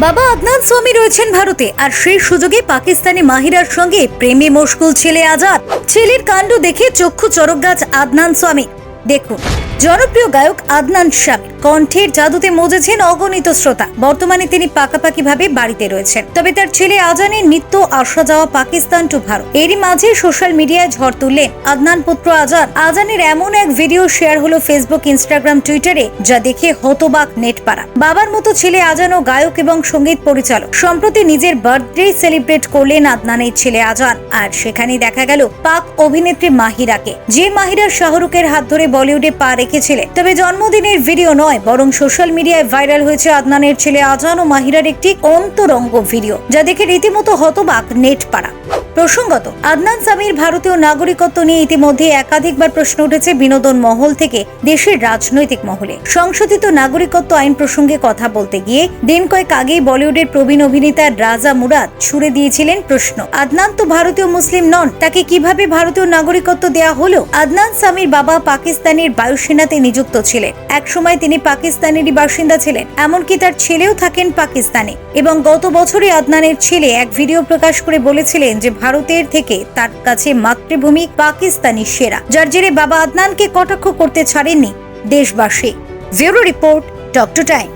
বাবা আদনান স্বামী রয়েছেন ভারতে, আর সেই সুযোগে পাকিস্তানি মাহিরার সঙ্গে প্রেমে মশগুল ছেলে আজাদ। ছেলের কাণ্ড দেখে চক্ষু চরক গাছ আদনান স্বামী। দেখুন। জনপ্রিয় গায়ক আদনান স্বামী কণ্ঠের জাদুতে মজেছেন অগণিত শ্রোতা। বর্তমানে তিনি পাকাপাকি ভাবে বাড়িতে রয়েছেন। তবে তার ছেলে আজানের নিত্য আসা যাওয়া পাকিস্তান টু ভারত। এরই মাঝে সোশ্যাল মিডিয়ায় ঝড় তুললেন আদনান পুত্র আজান। আজানের এমন এক ভিডিও শেয়ার হলো ফেসবুক, ইনস্টাগ্রাম, টুইটারে, যা দেখে হতবাক নেট পাড়া বাবার মতো ছেলে আজানও গায়ক এবং সংগীত পরিচালক। সম্প্রতি নিজের বার্থডে সেলিব্রেট করলেন আদনানের ছেলে আজান। আর সেখানে দেখা গেল পাক অভিনেত্রী মাহিরাকে। যে মাহিরা শাহরুখের হাত ধরে বলিউডে পা রেখেছিলেন তবে জন্মদিনের ভিডিও নয়, বরং সোশ্যাল মিডিয়ায় ভাইরাল হয়েছে আদনানের ছেলে আজান ও মাহিরার একটি অন্তরঙ্গ ভিডিও যা দেখে রীতিমতো হতবাক নেট পাড়া প্রসঙ্গত, আদনান সামির ভারতীয় নাগরিকত্ব নিয়ে ইতিমধ্যে একাধিকবার প্রশ্ন উঠেছে বিনোদন মহল থেকে দেশের রাজনৈতিক মহলে। সংশোধিত নাগরিকত্ব আইন প্রসঙ্গে কথা বলতে গিয়ে দিন কয়েক আগেই বলিউডের প্রবীণ অভিনেতা রাজা মুরাদ ছুড়ে দিয়েছিলেন প্রশ্ন। আদনান তো ভারতীয় মুসলিম নন, তাকে কীভাবে ভারতীয় নাগরিকত্ব দেয়া হলো? আদনান সামির বাবা পাকিস্তানের বায়ুসেনাতে নিযুক্ত ছিলেন। একসময় তিনি পাকিস্তানেরই বাসিন্দা ছিলেন, এমনকি তার ছেলেও থাকেন পাকিস্তানে। এবং গত বছরই আদনানের ছেলে এক ভিডিও প্রকাশ করে বলেছিলেন যে ভারতের থেকে তার কাছে মাতৃভূমি পাকিস্তানি সেরা, যার জেরে বাবা আদনানকে কটাক্ষ করতে ছাড়েননি দেশবাসী। Bureau report, Doctor Time.